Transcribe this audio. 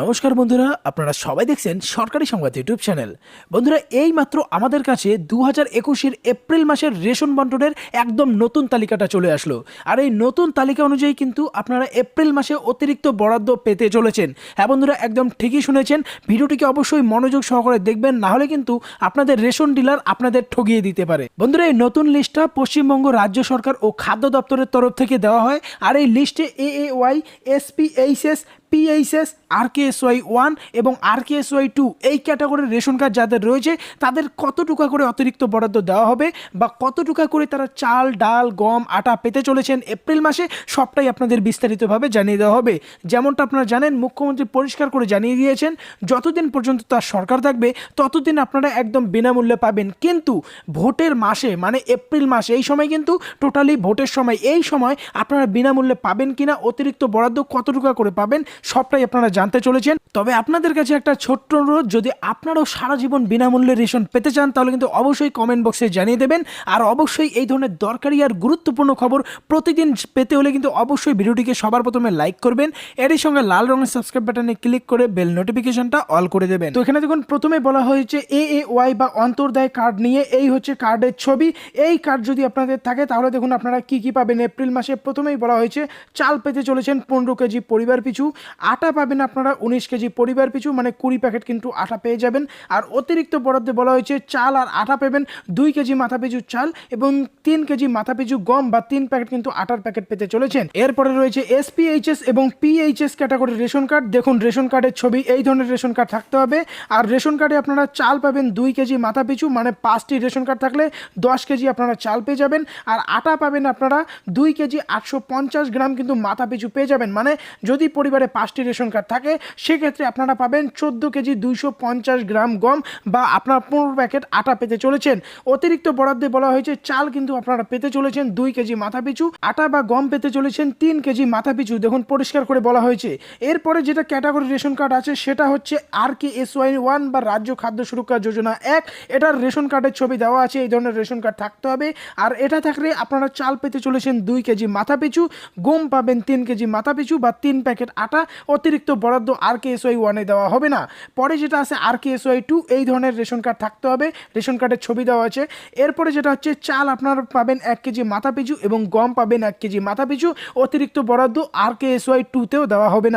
নমস্কার বন্ধুরা, আপনারা সবাই দেখছেন সরকারি সংবাদ ইউটিউব চ্যানেল। বন্ধুরা এই মাত্র আমাদের কাছে দু হাজার একুশের এপ্রিল মাসের রেশন বন্টনের একদম নতুন তালিকাটা চলে আসলো। আর এই নতুন তালিকা অনুযায়ী কিন্তু আপনারা এপ্রিল মাসে অতিরিক্ত বরাদ্দ পেতে চলেছেন। হ্যাঁ বন্ধুরা, একদম ঠিকই শুনেছেন। ভিডিওটিকে অবশ্যই মনোযোগ সহকারে দেখবেন, না হলে কিন্তু আপনাদের রেশন ডিলার আপনাদের ঠগিয়ে দিতে পারে। বন্ধুরা, এই নতুন লিস্টটা পশ্চিমবঙ্গ রাজ্য সরকার ও খাদ্য দপ্তরের তরফ থেকে দেওয়া হয়। আর এই লিস্টে A Y SPHS PHS R K S Y one এবং R K S Y two এই ক্যাটাগরির রেশন কার্ড যাদের রয়েছে, তাদের কত টাকা করে অতিরিক্ত বরাদ্দ দেওয়া হবে বা কত টাকা করে তারা চাল, ডাল, গম, আটা পেতে চলেছেন এপ্রিল মাসে, সবটাই আপনাদের বিস্তারিতভাবে জানিয়ে দেওয়া হবে। যেমনটা আপনারা জানেন, মুখ্যমন্ত্রী পরিষ্কার করে জানিয়ে দিয়েছেন, যতদিন পর্যন্ত তার সরকার থাকবে, ততদিন আপনারা একদম বিনামূল্যে পাবেন। কিন্তু ভোটের মাসে মানে এপ্রিল মাসে, এই সময় কিন্তু টোটালি ভোটের সময়, এই সময় আপনারা বিনামূল্যে পাবেন কিনা, অতিরিক্ত বরাদ্দ কত টাকা করে পাবেন সবটাই আপনারা জানতে চলেছেন। তবে আপনাদের কাছে একটা ছোট্ট অনুরোধ, যদি আপনারাও সারা জীবন বিনামূল্যে রেশন পেতে চান, তাহলে কিন্তু অবশ্যই কমেন্ট বক্সে জানিয়ে দেবেন। আর অবশ্যই এই ধরনের দরকারি আর গুরুত্বপূর্ণ খবর প্রতিদিন পেতে হলে কিন্তু অবশ্যই ভিডিওটিকে সবার প্রথমে লাইক করবেন। এরই সঙ্গে লাল রঙের সাবস্ক্রাইব বাটনে ক্লিক করে বেল নোটিফিকেশনটা অল করে দেবেন। তো এখানে দেখুন, প্রথমে বলা হয়েছে এ এ ওয়াই বা অন্তর্দায় কার্ড নিয়ে, এই হচ্ছে কার্ডের ছবি। এই কার্ড যদি আপনাদের থাকে, তাহলে দেখুন আপনারা কি কি পাবেন? এপ্রিল মাসে প্রথমেই বলা হয়েছে, চাল পেতে চলেছেন পনেরো কেজি পরিবার পিছু। আটা পাবেন আপনারা উনিশ কেজি পরিবার পিছু মানে কুড়ি প্যাকেট কিন্তু আটা পেয়ে যাবেন। আর অতিরিক্ত বরাদ্দে বলা হয়েছে, চাল আর আটা পাবেন দুই কেজি মাথা পিছু চাল এবং তিন কেজি মাথা পিছু গম বা তিন প্যাকেট কিন্তু আটার প্যাকেট পেতে চলেছেন। এরপরে রয়েছে এসপিএইচএস এবং পিএইচএস ক্যাটাগরির রেশন কার্ড। দেখুন, রেশন কার্ডের ছবি, এই ধরনের রেশন কার্ড থাকতে হবে। আর রেশন কার্ডে আপনারা চাল পাবেন দুই কেজি মাথা পিছু মানে পাঁচটি রেশন কার্ড থাকলে দশ কেজি আপনারা চাল পেয়ে যাবেন। আর আটা পাবেন আপনারা দুই কেজি আটশো পঞ্চাশ গ্রাম কিন্তু মাথা পিছু পেয়ে যাবেন। মানে যদি পরিবারে পাঁচটি রেশন কার্ড থাকে, সেক্ষেত্রে আপনারা পাবেন চোদ্দ কেজি দুইশো পঞ্চাশ গ্রাম গম বা আপনার পনেরো প্যাকেট আটা পেতে চলেছেন। অতিরিক্ত বরাদ্দে বলা হয়েছে, চাল কিন্তু আপনারা পেতে চলেছেন দুই কেজি মাথা পিছু আটা বা গম পেতে চলেছেন তিন কেজি মাথা পিছু দেখুন, পরিষ্কার করে বলা হয়েছে। এরপরে যেটা ক্যাটাগরি রেশন কার্ড আছে, সেটা হচ্ছে R K S Y one বা রাজ্য খাদ্য সুরক্ষা যোজনা এক। এটার রেশন কার্ডের ছবি দেওয়া আছে, এই ধরনের রেশন কার্ড থাকতে হবে। আর এটা থাকলে আপনারা চাল পেতে চলেছেন দুই কেজি মাথা পিছু গম পাবেন তিন কেজি মাথা পিছু বা তিন প্যাকেট আটা। অতিরিক্ত বরাদ্দ আর কে এস ওয়াই ওয়ানে দেওয়া হবে না। পরে যেটা আছে R K S Y two এই ধরনের রেশন কার্ড থাকতে হবে। রেশন কার্ডের ছবি দেওয়া আছে। এরপরে যেটা হচ্ছে, চাল আপনারা পাবেন এক কেজি মাথা পিছু এবং গম পাবেন এক কেজি মাথা পিছু অতিরিক্ত বরাদ্দ আর কে এস ওয়াই টুতেও দেওয়া হবে না।